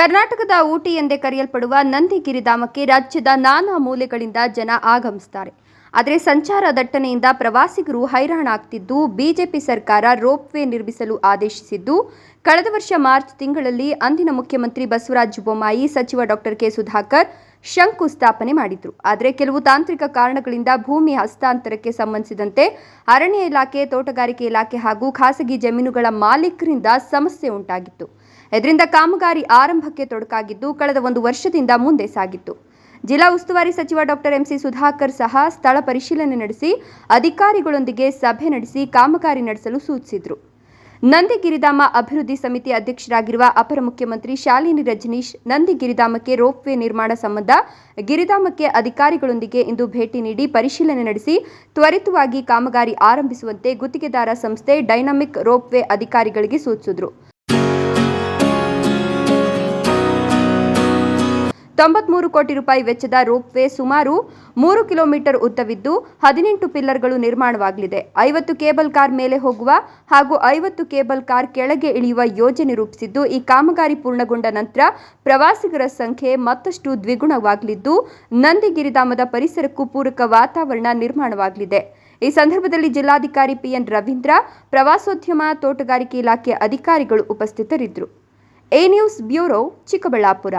ಕರ್ನಾಟಕದ ಊಟಿ ಎಂದೇ ಕರೆಯಲ್ಪಡುವ ನಂದಿಗಿರಿಧಾಮಕ್ಕೆ ರಾಜ್ಯದ ನಾನಾ ಮೂಲೆಗಳಿಂದ ಜನ ಆಗಮಿಸುತ್ತಾರೆ. ಆದರೆ ಸಂಚಾರ ದಟ್ಟಣೆಯಿಂದ ಪ್ರವಾಸಿಗರು ಹೈರಾಣಾಗ್ತಿದ್ದು ಬಿಜೆಪಿ ಸರ್ಕಾರ ರೋಪ್ ವೇ ನಿರ್ಮಿಸಲು ಆದೇಶಿಸಿದ್ದು, ಕಳೆದ ವರ್ಷ ಮಾರ್ಚ್ ತಿಂಗಳಲ್ಲಿ ಅಂದಿನ ಮುಖ್ಯಮಂತ್ರಿ ಬಸವರಾಜ ಬೊಮ್ಮಾಯಿ, ಸಚಿವ ಡಾಕ್ಟರ್ ಕೆ. ಸುಧಾಕರ್ ಶಂಕುಸ್ಥಾಪನೆ ಮಾಡಿದ್ರು. ಆದರೆ ಕೆಲವು ತಾಂತ್ರಿಕ ಕಾರಣಗಳಿಂದ ಭೂಮಿ ಹಸ್ತಾಂತರಕ್ಕೆ ಸಂಬಂಧಿಸಿದಂತೆ ಅರಣ್ಯ ಇಲಾಖೆ, ತೋಟಗಾರಿಕೆ ಇಲಾಖೆ ಹಾಗೂ ಖಾಸಗಿ ಜಮೀನುಗಳ ಮಾಲೀಕರಿಂದ ಸಮಸ್ಯೆ ಉಂಟಾಗಿತ್ತು. ಇದರಿಂದ ಕಾಮಗಾರಿ ಆರಂಭಕ್ಕೆ ತೊಡಕಾಗಿದ್ದು ಕಳೆದ ಒಂದು ವರ್ಷದಿಂದ ಮುಂದೆ ಸಾಗಿತ್ತು. ಜಿಲ್ಲಾ ಉಸ್ತುವಾರಿ ಸಚಿವ ಡಾಕ್ಟರ್ ಎಂಸಿ ಸುಧಾಕರ್ ಸಹ ಸ್ಥಳ ಪರಿಶೀಲನೆ ನಡೆಸಿ ಅಧಿಕಾರಿಗಳೊಂದಿಗೆ ಸಭೆ ನಡೆಸಿ ಕಾಮಗಾರಿ ನಡೆಸಲು ಸೂಚಿಸಿದರು. ನಂದಿಗಿರಿಧಾಮ ಅಭಿವೃದ್ಧಿ ಸಮಿತಿ ಅಧ್ಯಕ್ಷರಾಗಿರುವ ಅಪರ ಮುಖ್ಯಮಂತ್ರಿ ಶಾಲಿನಿ ರಜನೀಶ್ ನಂದಿಗಿರಿಧಾಮಕ್ಕೆ ರೋಪ್ವೇ ನಿರ್ಮಾಣ ಸಂಬಂಧ ಗಿರಿಧಾಮಕ್ಕೆ ಅಧಿಕಾರಿಗಳೊಂದಿಗೆ ಇಂದು ಭೇಟಿ ನೀಡಿ ಪರಿಶೀಲನೆ ನಡೆಸಿ ತ್ವರಿತವಾಗಿ ಕಾಮಗಾರಿ ಆರಂಭಿಸುವಂತೆ ಗುತ್ತಿಗೆದಾರ ಸಂಸ್ಥೆ ಡೈನಾಮಿಕ್ ರೋಪ್ವೇ ಅಧಿಕಾರಿಗಳಿಗೆ ಸೂಚಿಸಿದರು. ತೊಂಬತ್ಮೂರು ಕೋಟಿ ರೂಪಾಯಿ ವೆಚ್ಚದ ರೋಪ್ವೇ ಸುಮಾರು ಮೂರು ಕಿಲೋಮೀಟರ್ ಉದ್ದವಿದ್ದು ಹದಿನೆಂಟು ಪಿಲ್ಲರ್ಗಳು ನಿರ್ಮಾಣವಾಗಲಿದೆ. ಐವತ್ತು ಕೇಬಲ್ ಕಾರ್ ಮೇಲೆ ಹೋಗುವ ಹಾಗೂ ಐವತ್ತು ಕೇಬಲ್ ಕಾರ್ ಕೆಳಗೆ ಇಳಿಯುವ ಯೋಜನೆ ರೂಪಿಸಿದ್ದು, ಈ ಕಾಮಗಾರಿ ಪೂರ್ಣಗೊಂಡ ನಂತರ ಪ್ರವಾಸಿಗರ ಸಂಖ್ಯೆ ಮತ್ತಷ್ಟು ದ್ವಿಗುಣವಾಗಲಿದ್ದು, ನಂದಿಗಿರಿಧಾಮದ ಪರಿಸರಕ್ಕೂ ಪೂರಕ ವಾತಾವರಣ ನಿರ್ಮಾಣವಾಗಲಿದೆ. ಈ ಸಂದರ್ಭದಲ್ಲಿ ಜಿಲ್ಲಾಧಿಕಾರಿ ಪಿಎನ್ ರವೀಂದ್ರ, ಪ್ರವಾಸೋದ್ಯಮ ತೋಟಗಾರಿಕೆ ಇಲಾಖೆ ಅಧಿಕಾರಿಗಳು ಉಪಸ್ಥಿತರಿದ್ದರು. A news bureau Chikkaballapura.